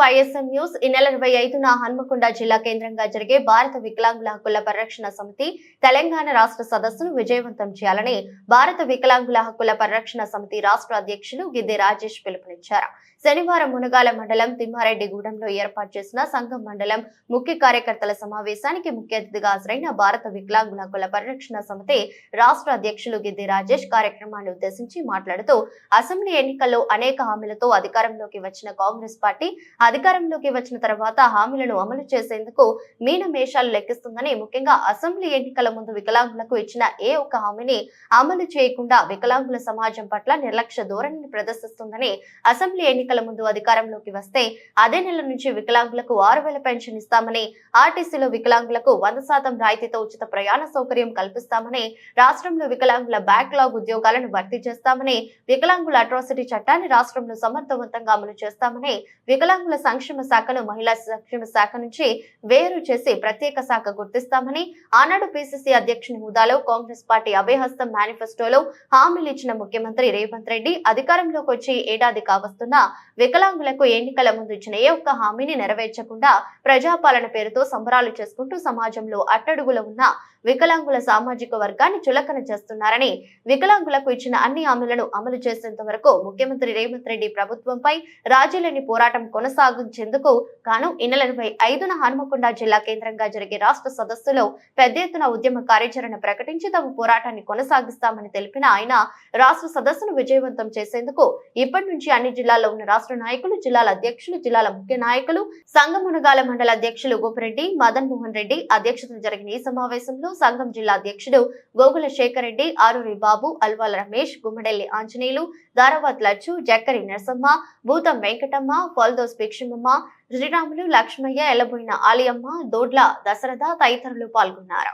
YSM news. ఈ నెల ఇరవై ఐదున హన్మకొండ జిల్లా కేంద్రంగా జరిగే భారత వికలాంగుల హక్కుల పరిరక్షణ సమితి తెలంగాణ రాష్ట్ర సదస్సును విజయవంతం చేయాలని భారత వికలాంగుల హక్కుల పరిరక్షణ సమితి రాష్ట్ర అధ్యక్షులు గిద్దె రాజేష్ పిలుపునిచ్చారు. శనివారం మునగాల మండలం తిమ్మారెడ్డిగూడెంలో ఏర్పాటు చేసిన సంఘం మండలం ముఖ్య కార్యకర్తల సమావేశానికి ముఖ్య అతిథిగా హాజరైన భారత వికలాంగుల హక్కుల పరిరక్షణ సమితి రాష్ట్ర అధ్యక్షులు గిద్ది రాజేష్ కార్యక్రమాన్ని ఉద్దేశించి మాట్లాడుతూ అసెంబ్లీ ఎన్నికల్లో అనేక హామీలతో అధికారంలోకి వచ్చిన కాంగ్రెస్ పార్టీ అధికారంలోకి వచ్చిన తర్వాత హామీలను అమలు చేసేందుకు మీన మేషాలు లెక్కిస్తుందని ముఖ్యంగా అసెంబ్లీ ఎన్నికల ముందు వికలాంగులకు ఇచ్చిన ఏ ఒక్క హామీని అమలు చేయకుండా వికలాంగుల సమాజం పట్ల నిర్లక్ష్య ధోరణిని ప్రదర్శిస్తుందని అసెంబ్లీ ఎన్నికల ముందు అధికారంలోకి వస్తే అదే నెల నుంచి వికలాంగులకు ఆరు వేల పెన్షన్ ఇస్తామని ఆర్టీసీలో వికలాంగులకు వంద శాతం రాయితీతో ఉచిత ప్రయాణ సౌకర్యం కల్పిస్తామని రాష్ట్రంలో వికలాంగుల బ్యాక్లాగ్ ఉద్యోగాలను భర్తీ చేస్తామని వికలాంగుల అట్రాసిటీ చట్టాన్ని రాష్ట్రంలో సమర్థవంతంగా అమలు చేస్తామని వికలాంగుల సంక్షేమ శాఖను మహిళా సంక్షేమ శాఖ నుంచి వేరు చేసి ప్రత్యేక శాఖ గుర్తిస్తామని ఆనాడు పిసిసి అధ్యక్షుని హుదాలో కాంగ్రెస్ పార్టీ అభయహస్తం మేనిఫెస్టోలో హామీలు ఇచ్చిన ముఖ్యమంత్రి రేవంత్ రెడ్డి అధికారంలోకి వచ్చి ఏడాది కావస్తున్నా వికలాంగులకు ఎన్నికల ముందు ఇచ్చిన ఏ ఒక్క హామీని నెరవేర్చకుండా ప్రజాపాలన పేరుతో సంబరాలు చేసుకుంటూ సమాజంలో అట్టడుగులో ఉన్న వికలాంగుల సామాజిక వర్గాన్ని చులకన చేస్తున్నారని వికలాంగులకు ఇచ్చిన అన్ని హామీలను అమలు చేసేంత వరకు ముఖ్యమంత్రి రేవంత్ రెడ్డి ప్రభుత్వంపై రాజీలేని పోరాటం కొనసాగించేందుకు గాను ఈ నెల ఇరవై ఐదున హనుమకొండ జిల్లా కేంద్రంగా జరిగే రాష్ట్ర సదస్సులో పెద్ద ఎత్తున ఉద్యమ కార్యాచరణ ప్రకటించి తమ పోరాటాన్ని కొనసాగిస్తామని తెలిపిన ఆయన రాష్ట్ర సదస్సును విజయవంతం చేసేందుకు ఇప్పటి నుంచి అన్ని జిల్లాల్లో ఉన్న రాష్ట్ర నాయకులు జిల్లాల అధ్యక్షులు జిల్లాల ముఖ్య నాయకులు సంఘమునగాల మండల అధ్యక్షులు గోపిరెడ్డి మదన్ మోహన్ రెడ్డి అధ్యక్షతన జరిగిన ఈ సమావేశంలో సంఘం జిల్లా అధ్యక్షుడు గోగుల శేఖర్ రెడ్డి ఆరూరి బాబు అల్వాల రమేష్ గుమ్మడెల్లి ఆంజనేయులు దారావత్ లచ్చు జక్కరి నరసమ్మ భూతం వెంకటమ్మ ఫల్దోస్ భిక్షమమ్మ శ్రీరాములు లక్ష్మయ్య ఎలబోయిన ఆలియమ్మ దోడ్ల దశరథ తదితరులు పాల్గొన్నారు.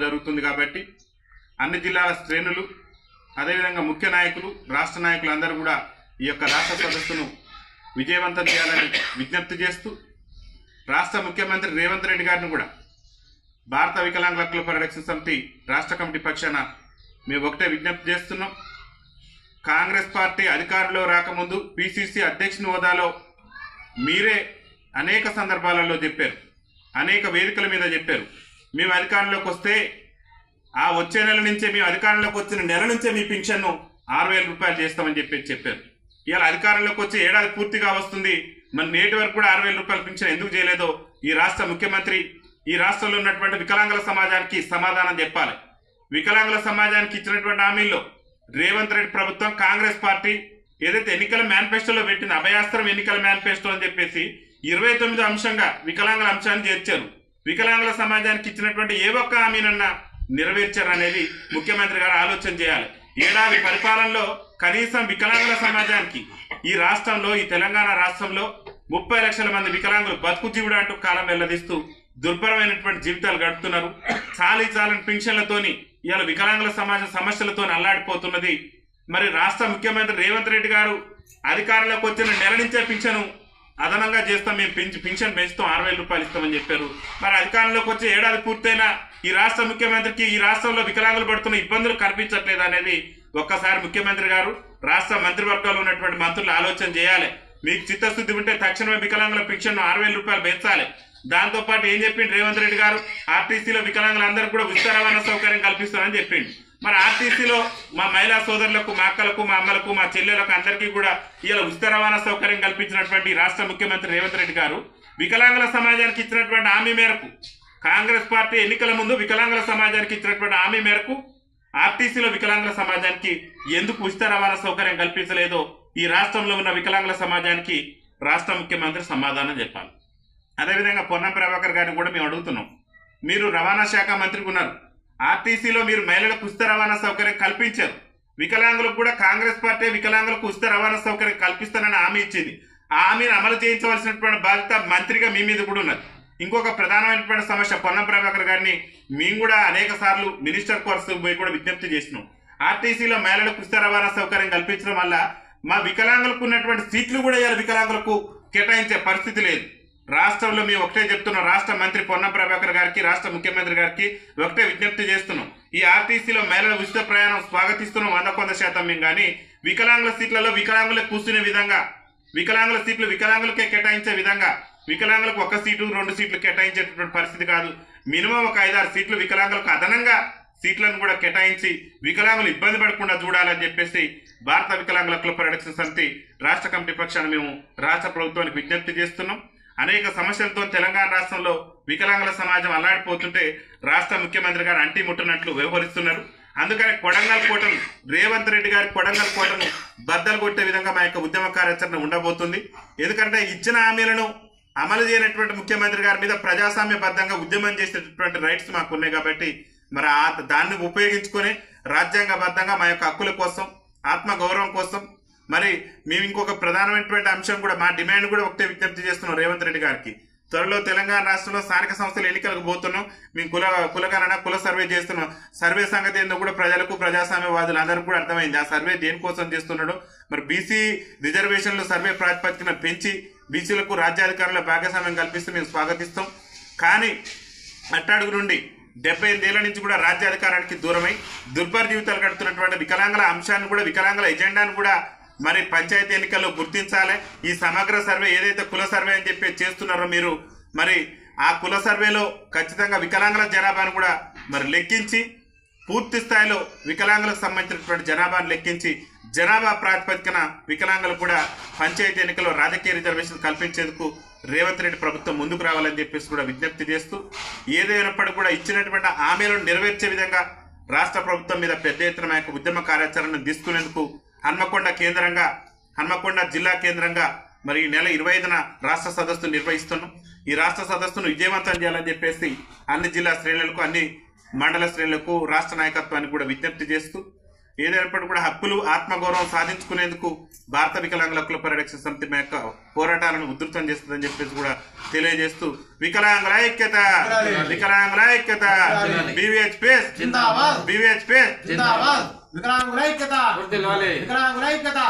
జరుగుతుంది కాబట్టి అన్ని జిల్లాల శ్రేణులు అదేవిధంగా ముఖ్య నాయకులు రాష్ట్ర నాయకులు అందరూ కూడా ఈ యొక్క రాష్ట్ర సదస్సును విజయవంతం చేయాలని విజ్ఞప్తి చేస్తూ రాష్ట్ర ముఖ్యమంత్రి రేవంత్ రెడ్డి గారిని కూడా భారత వికలాంగుల హక్కుల పరిరక్షణ సమితి రాష్ట్ర కమిటీ పక్షాన మేము ఒకటే విజ్ఞప్తి చేస్తున్నాం. కాంగ్రెస్ పార్టీ అధికారంలో రాకముందు పిసిసి అధ్యక్షుని హోదాలో మీరే అనేక సందర్భాలలో చెప్పారు. అనేక వేదికల మీద చెప్పారు. మేము అధికారంలోకి వస్తే ఆ వచ్చే నెల నుంచే మేము అధికారంలోకి వచ్చిన నెల నుంచే మీ పింఛన్ను ఆరు వేల రూపాయలు చేస్తామని చెప్పి చెప్పారు. ఇలా అధికారంలోకి వచ్చి ఏడాది పూర్తిగా వస్తుంది. మన నేటి వరకు కూడా ఆరు వేల రూపాయల పింఛన్ ఎందుకు చేయలేదో ఈ రాష్ట్ర ముఖ్యమంత్రి ఈ రాష్ట్రంలో ఉన్నటువంటి వికలాంగుల సమాజానికి సమాధానం చెప్పాలి. వికలాంగుల సమాజానికి ఇచ్చినటువంటి హామీల్లో రేవంత్ రెడ్డి ప్రభుత్వం కాంగ్రెస్ పార్టీ ఏదైతే ఎన్నికల మేనిఫెస్టోలో పెట్టిన అభయాస్త్రం ఎన్నికల మేనిఫెస్టో అని చెప్పేసి ఇరవై తొమ్మిది అంశంగా వికలాంగుల అంశాన్ని చేర్చారు. వికలాంగుల సమాజానికి ఇచ్చినటువంటి ఏ ఒక్క హామీనన్నా నెరవేర్చారు అనేది ముఖ్యమంత్రి గారు ఆలోచన చేయాలి. ఏడాది పరిపాలనలో కనీసం వికలాంగుల సమాజానికి ఈ రాష్ట్రంలో ఈ తెలంగాణ రాష్ట్రంలో ముప్పై లక్షల మంది వికలాంగులు బతుకు జీవుడు అంటూ కాలం వెల్లదీస్తూ దుర్భరమైనటువంటి జీవితాలు గడుపుతున్నారు. చాలీ చాలని పింఛన్లతోని ఇవాళ వికలాంగుల సమాజం సమస్యలతో అల్లాడిపోతున్నది. మరి రాష్ట్ర ముఖ్యమంత్రి రేవంత్ రెడ్డి గారు అధికారంలోకి వచ్చిన నెల నుంచే పింఛను అదనంగా చేస్తాం మేము పెంచి పింఛన్ పెంచుతాం ఆరు వేల రూపాయలు ఇస్తామని చెప్పారు. మరి అధికారంలోకి వచ్చి ఏడాది పూర్తయినా ఈ రాష్ట్ర ముఖ్యమంత్రికి ఈ రాష్ట్రంలో వికలాంగులు పడుతున్న ఇబ్బందులు కనిపించట్లేదు అనేది ఒక్కసారి ముఖ్యమంత్రి గారు రాష్ట్ర మంత్రివర్గంలో ఉన్నటువంటి మంత్రులు ఆలోచన చేయాలి. మీకు చిత్తశుద్ధి ఉంటే తక్షణమే వికలాంగుల పింఛన్ ఆరు వేల రూపాయలు పెంచాలి. దాంతో పాటు ఏం చెప్పిండు రేవంత్ రెడ్డి గారు ఆర్టీసీలో వికలాంగులందరూ కూడా ఉచిత రవాణా సౌకర్యం కల్పిస్తామని చెప్పిండు. మరి ఆర్టీసీలో మా మహిళా సోదరులకు మా అక్కలకు మా అమ్మలకు మా చెల్లెలకు అందరికీ కూడా ఇలా ఉచిత రవాణా సౌకర్యం కల్పించినటువంటి రాష్ట్ర ముఖ్యమంత్రి రేవంత్ రెడ్డి గారు వికలాంగుల సమాజానికి ఇచ్చినటువంటి హామీ మేరకు కాంగ్రెస్ పార్టీ ఎన్నికల ముందు వికలాంగుల సమాజానికి ఇచ్చినటువంటి హామీ మేరకు ఆర్టీసీలో వికలాంగుల సమాజానికి ఎందుకు ఉచిత రవాణా సౌకర్యం కల్పించలేదో ఈ రాష్ట్రంలో ఉన్న వికలాంగుల సమాజానికి రాష్ట్ర ముఖ్యమంత్రి సమాధానం చెప్పాలి. అదేవిధంగా పొన్నం ప్రభాకర్ గారిని కూడా మేము అడుగుతున్నాం. మీరు రవాణా శాఖ మంత్రికి ఉన్నారు. ఆర్టీసీలో మీరు మహిళలకు ఉచిత రవాణా సౌకర్యం కల్పించారు. వికలాంగులకు కూడా కాంగ్రెస్ పార్టీ వికలాంగులకు ఉచిత రవాణా సౌకర్యం కల్పిస్తానని హామీ ఇచ్చింది. ఆ హామీని అమలు చేయించవలసినటువంటి బాధ్యత మంత్రిగా మీ మీద కూడా ఉన్నది. ఇంకొక ప్రధానమైనటువంటి సమస్య పొన్నం ప్రభాకర్ గారిని మేము కూడా అనేక సార్లు మినిస్టర్ కోర్సు పోయి కూడా విజ్ఞప్తి చేసినాం. ఆర్టీసీలో మహిళలకు ఉచిత రవాణా సౌకర్యం కల్పించడం వల్ల మా వికలాంగులకు ఉన్నటువంటి సీట్లు కూడా ఇవాళ వికలాంగులకు కేటాయించే పరిస్థితి లేదు. రాష్ట్రంలో మేము ఒకటే చెప్తున్నాం రాష్ట్ర మంత్రి పొన్న ప్రభాకర్ గారికి రాష్ట్ర ముఖ్యమంత్రి గారికి ఒకటే విజ్ఞప్తి చేస్తున్నాం. ఈ ఆర్టీసీలో మహిళల ఉచిత ప్రయాణం స్వాగతిస్తున్నాం వంద కొంద శాతం మేము కానీ వికలాంగుల సీట్లలో వికలాంగులకు కూర్చునే విధంగా వికలాంగుల సీట్లు వికలాంగులకే కేటాయించే విధంగా వికలాంగులకు ఒక సీటు రెండు సీట్లు కేటాయించేటటువంటి పరిస్థితి కాదు. మినిమం ఒక ఐదారు సీట్లు వికలాంగులకు అదనంగా సీట్లను కూడా కేటాయించి వికలాంగులు ఇబ్బంది పడకుండా చూడాలని చెప్పేసి భారత వికలాంగుల క్లబ్ పరిరక్షణ సమితి రాష్ట్ర కమిటీ పక్షాన మేము రాష్ట్ర ప్రభుత్వానికి విజ్ఞప్తి చేస్తున్నాం. అనేక సమస్యలతో తెలంగాణ రాష్ట్రంలో వికలాంగుల సమాజం అల్లాడిపోతుంటే రాష్ట్ర ముఖ్యమంత్రి గారు అంటి ముట్టనట్లు వ్యవహరిస్తున్నారు. అందుకని కొడంగల్ కోటను రేవంత్ రెడ్డి గారి కొడంగల్ కోటను బద్దలు కొట్టే విధంగా మా యొక్క ఉద్యమ కార్యాచరణ ఉండబోతుంది. ఎందుకంటే ఇచ్చిన హామీలను అమలు చేయనటువంటి ముఖ్యమంత్రి గారి మీద ప్రజాస్వామ్యబద్ధంగా ఉద్యమం చేసేటటువంటి రైట్స్ మాకు ఉన్నాయి కాబట్టి మరి ఆ దాన్ని ఉపయోగించుకొని రాజ్యాంగబద్ధంగా మా యొక్క హక్కుల కోసం ఆత్మ గౌరవం కోసం మరి మేము ఇంకొక ప్రధానమైనటువంటి అంశం కూడా మా డిమాండ్ కూడా ఒకటే విజ్ఞప్తి చేస్తున్నాం రేవంత్ రెడ్డి గారికి. త్వరలో తెలంగాణ రాష్ట్రంలో స్థానిక సంస్థలు ఎన్నికలకు పోతున్నాం. మేము కుల కులగణన కుల సర్వే చేస్తున్నాం. సర్వే సంగతి ఏందో కూడా ప్రజలకు ప్రజాస్వామ్యవాదులు అందరూ కూడా అర్థమైంది. ఆ సర్వే దేనికోసం చేస్తున్నాడు? మరి బీసీ రిజర్వేషన్లు సర్వే ప్రాతిపదికన పెంచి బీసీలకు రాజ్యాధికారుల భాగస్వామ్యం కల్పిస్తూ మేము స్వాగతిస్తాం. కానీ అట్టాడుగు నుండి డెబ్బై ఎనిమిదేళ్ళ నుంచి కూడా రాజ్యాధికారానికి దూరమై దుర్భర జీవితాలు గడుపుతున్నటువంటి వికలాంగుల అంశాన్ని కూడా వికలాంగుల ఎజెండాను కూడా మరి పంచాయతీ ఎన్నికల్లో గుర్తించాలి. ఈ సమగ్ర సర్వే ఏదైతే కుల సర్వే అని చెప్పి చేస్తున్నారో మీరు మరి ఆ కుల సర్వేలో ఖచ్చితంగా వికలాంగుల జనాభాను కూడా మరి లెక్కించి పూర్తి స్థాయిలో వికలాంగులకు సంబంధించినటువంటి జనాభాను లెక్కించి జనాభా ప్రాతిపదికన వికలాంగులు కూడా పంచాయతీ ఎన్నికల్లో రాజకీయ రిజర్వేషన్ కల్పించేందుకు రేవంత్ రెడ్డి ప్రభుత్వం ముందుకు రావాలని చెప్పేసి కూడా విజ్ఞప్తి చేస్తూ ఏదైనప్పటికీ కూడా ఇచ్చినటువంటి హామీలను నెరవేర్చే విధంగా రాష్ట్ర ప్రభుత్వం మీద పెద్ద ఎత్తున ఉద్యమ కార్యాచరణను తీసుకునేందుకు హన్మకొండ కేంద్రంగా హన్మకొండ జిల్లా కేంద్రంగా మరి ఈ నెల ఇరవై ఐదున రాష్ట్ర సదస్సు నిర్వహిస్తున్నాం. ఈ రాష్ట్ర సదస్సును విజయవంతం చేయాలని చెప్పేసి అన్ని జిల్లా శ్రేణులకు అన్ని మండల శ్రేణులకు రాష్ట్ర నాయకత్వానికి కూడా విజ్ఞప్తి చేస్తూ ఏదైనప్పటికీ కూడా హక్కులు ఆత్మగౌరవం సాధించుకునేందుకు భారత వికలాంగుల హక్కుల పరిరక్షణ సమితి యొక్క పోరాటాలను ఉధృతం చేస్తుందని చెప్పేసి కూడా తెలియజేస్తూ వికలాంగుల ఐక్యత వికలాంగుల ఐక్యత బీవీహెచ్ పేస్ బీవీహెచ్ పేస్. వికలాంగుల ఐక్యత వికలాంగుల ఐక్యత